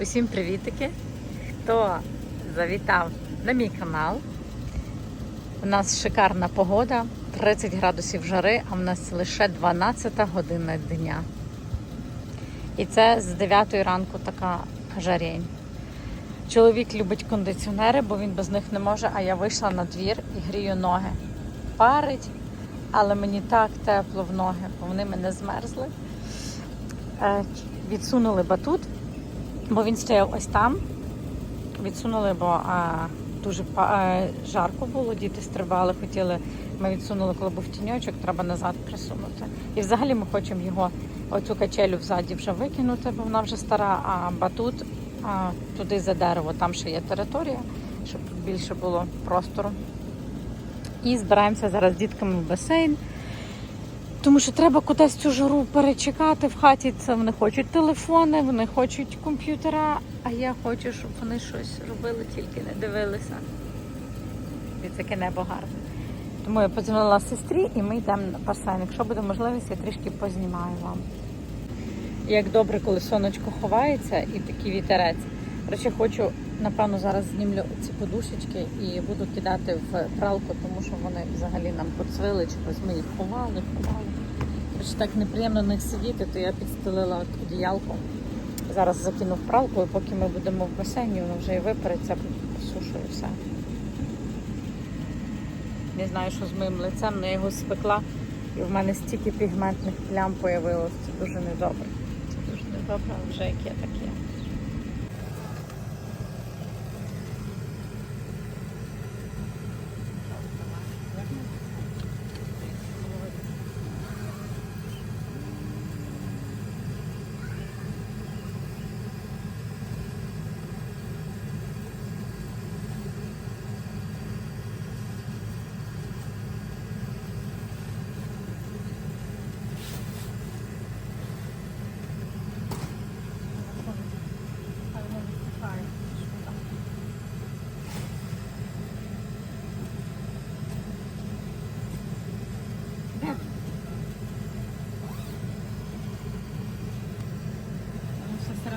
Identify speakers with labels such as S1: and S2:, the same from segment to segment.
S1: Усім привітики! Хто завітав на мій канал? У нас шикарна погода, 30 градусів жари, а в нас лише 12 година дня. І це з 9 ранку така жарень. Чоловік любить кондиціонери, бо він без них не може, а я вийшла на двір і грію ноги. Парить, але мені так тепло в ноги, бо вони мене змерзли. Е, Відсунули батут, бо він стояв ось там. Відсунули, бо а, дуже па- е, жарко було, діти стрибали, хотіли. Ми відсунули, коли був тіньочок, треба назад присунути. І взагалі ми хочемо його, оцю качелю взаді вже викинути, бо вона вже стара, а батут а, туди за дерево, там ще є територія, щоб більше було простору. І збираємося зараз з дітками в басейн. Тому що треба кудись цю жару перечекати в хаті. Це вони хочуть телефони, вони хочуть комп'ютера, а я хочу, щоб вони щось робили, тільки не дивилися. І таке небо гарне. Тому я подзвонила сестрі і ми йдемо на басейн. Якщо буде можливість, я трішки познімаю вам. Як добре, коли сонечко ховається і такий вітерець. Речі, хочу, напевно, зараз знімлю ці подушечки і буду кидати в пралку, тому що вони взагалі нам поцвили, чогось ми їх ховали, ховали. Коротше, так неприємно на них сидіти, то я підстелила одіялко. Зараз закину в пралку, і поки ми будемо в басейні, воно вже і випереться, посушую все. Не знаю, що з моїм лицем, але я його спекла, і в мене стільки пігментних плям появилось. Це дуже недобре. Це дуже недобре, вже таке. Воно все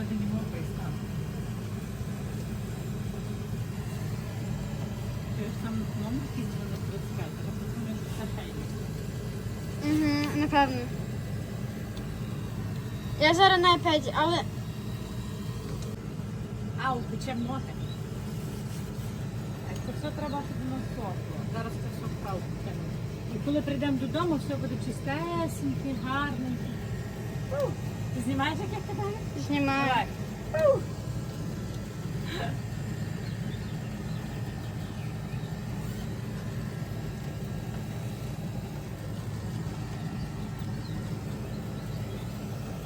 S1: Ти ж там номер на 35, а потім він сахейний.
S2: Угу, напевно. Я зараз на 5, але
S1: Ау, пече ноги. Це все треба, щоб воно сохло. Зараз це все в палку кинемо. І коли прийдемо додому, все буде чистесеньке, гарненьке. Ти знімаєш, як я кидаю?
S2: знімаю.
S1: Давай. Фу.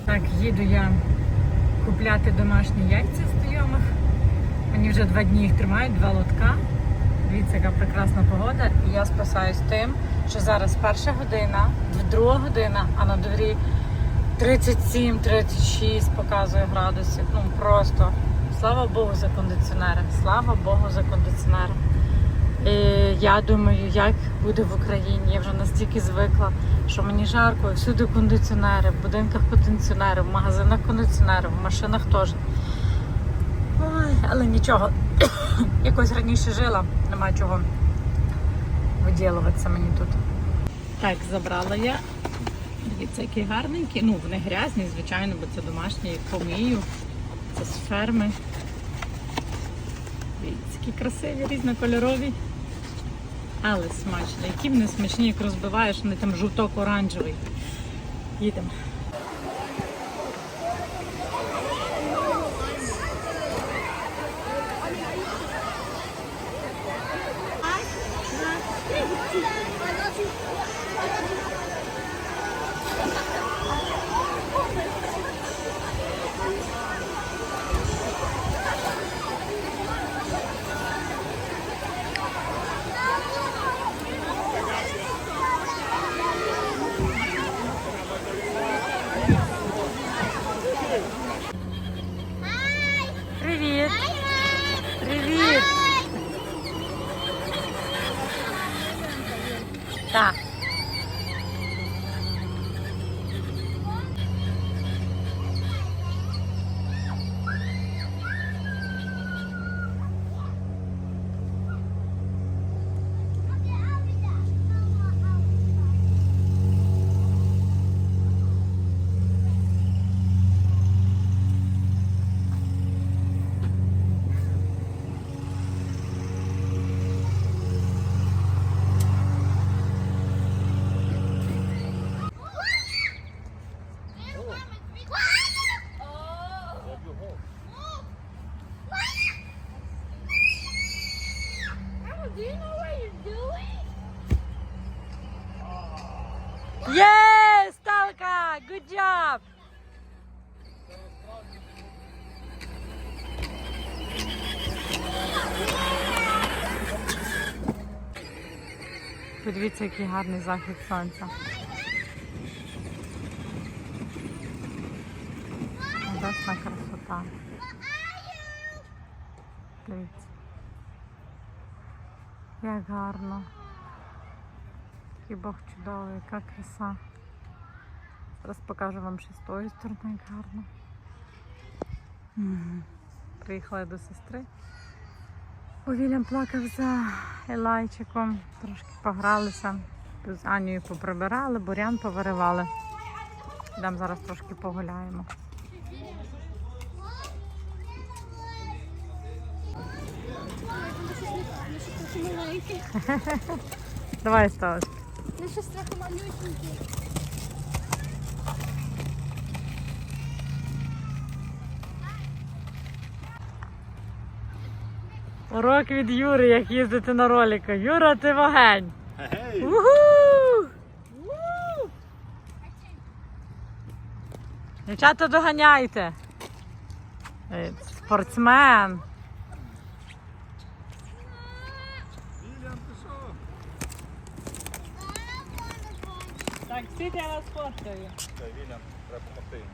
S1: Так, їду я купляти домашні яйця знайомих. Мені вже два дні їх тримають, два лотка. Дивіться, яка прекрасна погода. І я спасаюсь тим, що зараз перша година, друга година, а на дворі 37-36 показує градусів. Ну просто слава Богу за кондиціонери. Слава Богу за кондиціонери. І я думаю, як буде в Україні. Я вже настільки звикла, що мені жарко, всюди кондиціонери, в будинках кондиціонери, в магазинах кондиціонери, в машинах теж. Ой, але нічого. Якось раніше жила, нема чого виділуватися мені тут. Так, забрала я. Дивіться, які гарненькі. Ну, вони грязні, звичайно, бо це домашні, їх помию. Це з ферми. Дивіться, які красиві, різнокольорові. Але смачно. Які вони смачні, як розбиваєш, вони там жовток-оранжевий. Їдемо. Yes, Талка! Good job! Подивіться, який гарний захід сонця. Небесна красота. Дивіться. Як гарно. Який Бог чудовий, яка краса. Зараз покажу вам ще з тої сторони, як гарно. Приїхала до сестри. Бо Вільям плакав за Елайчиком. Трошки погралися. З Анією поприбирали, бурян повиривали. Йдемо зараз трошки погуляємо. Давай Стас.
S2: Ну щось трохи малюсенький.
S1: Урок від Юри, як їздити на ролику. Юра, ти вогень.
S3: Гей!
S1: Уху! Дівчата, доганяйте. Е, Спортсмен.
S3: Вільям, ти що?
S1: Так, сидь, я вас фоткаю.
S3: Чекай, Вільям, треба допомогти йому.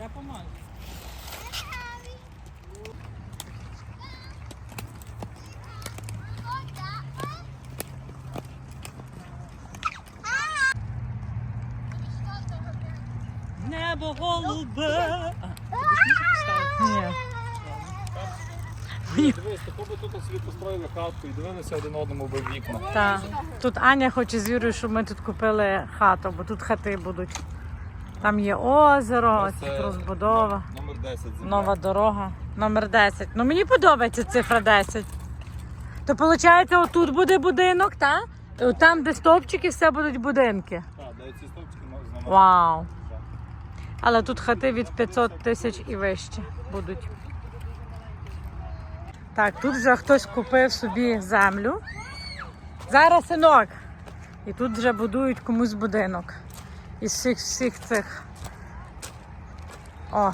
S1: Я поможу. Небо голубе. А, ти пісню Ні.
S3: Дивись, би тут собі построїли хатку і дивилися один одному в вікна.
S1: Так. Тут Аня хоче з Юрою, щоб ми тут купили хату, бо тут хати будуть. Там є озеро, ось тут розбудова,
S3: Номер 10 земля.
S1: нова дорога. Номер 10. Ну мені подобається цифра 10. То виходить, отут буде будинок, так? Там, де стовпчики, все будуть будинки.
S3: Так, де ці стовпчики з номером.
S1: Вау. Але тут хати від 500 тисяч і вище будуть. Так, тут вже хтось купив собі землю. Зараз синок. І тут вже будують комусь будинок. Із всіх всіх цих. О,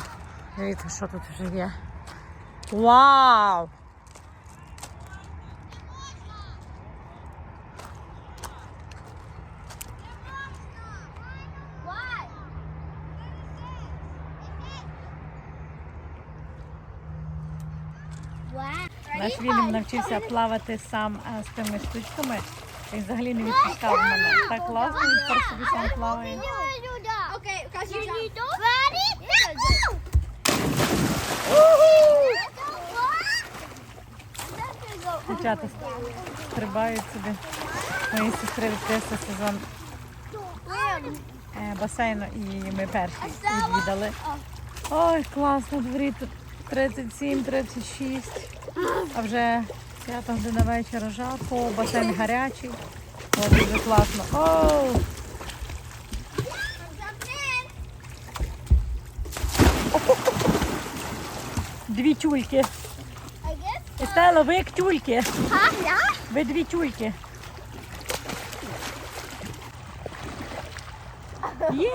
S1: дивіться, що тут вже є. Вау! Наш Вільям навчився плавати сам з тими штучками. Він взагалі не відпускав мене. Так класно, він тепер собі сам плаває. Дівчата стрибають собі. Мої сестри відкрився сезон е, басейну і ми перші відвідали. Ой, класно, дворі тут 37, 36. А вже 5 година вечора жарко, басейн гарячий. О, дуже класно. Оу! Дві тюльки. Естела, ви як тюльки. Ви дві тюльки. Є!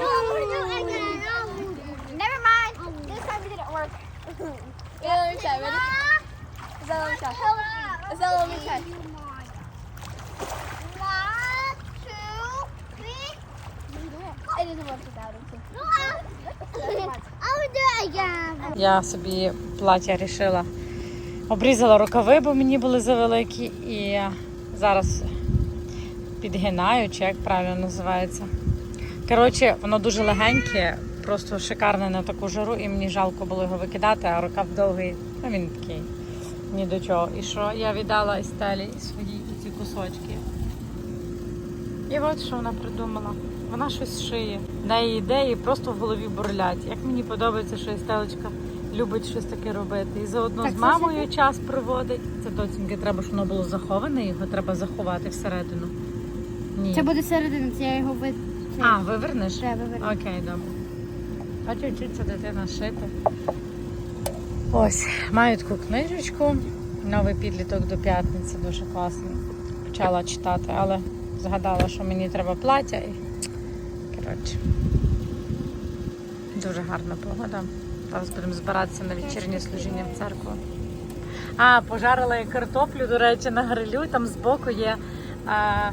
S2: Again.
S1: Я собі плаття рішила. Обрізала рукави, бо мені були завеликі, і зараз підгинаю, чи як правильно називається. Коротше, воно дуже легеньке, просто шикарне на таку жару, і мені жалко було його викидати, а рукав довгий, ну він такий ні до чого. І що я віддала Естелі свої ці кусочки. І от що вона придумала. Вона щось шиє. В неї ідеї просто в голові бурлять. Як мені подобається, що Естелечка любить щось таке робити. І заодно
S2: Так,
S1: з
S2: це
S1: мамою час проводить. Це доцінки, треба, щоб воно було заховане, його треба заховати всередину. Ні.
S2: Це буде середина, це я його ви...
S1: А, вивернеш?
S2: Треба вивернути.
S1: Окей, добре. Бачу, вчиться дитина шити. Ось, маю таку книжечку. Новий підліток до п'ятниці, дуже класний. Почала читати, але згадала, що мені треба плаття і. Коротше. Дуже гарна погода. Зараз будемо збиратися на вечірнє служіння в церкву. А, пожарила я картоплю, до речі, на грилю. Там збоку є а,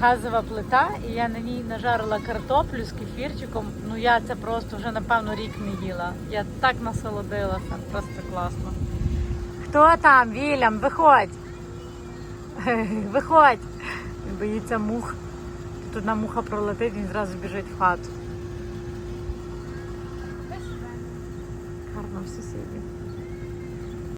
S1: газова плита, і я на ній нажарила картоплю з кефірчиком. Ну я це просто вже напевно рік не їла. Я так насолодилася, просто класно. Хто там, Вільям? Виходь! Виходь! Він боїться мух. Тут одна муха пролетить, він зразу біжить в хату. Гарно в сусідів.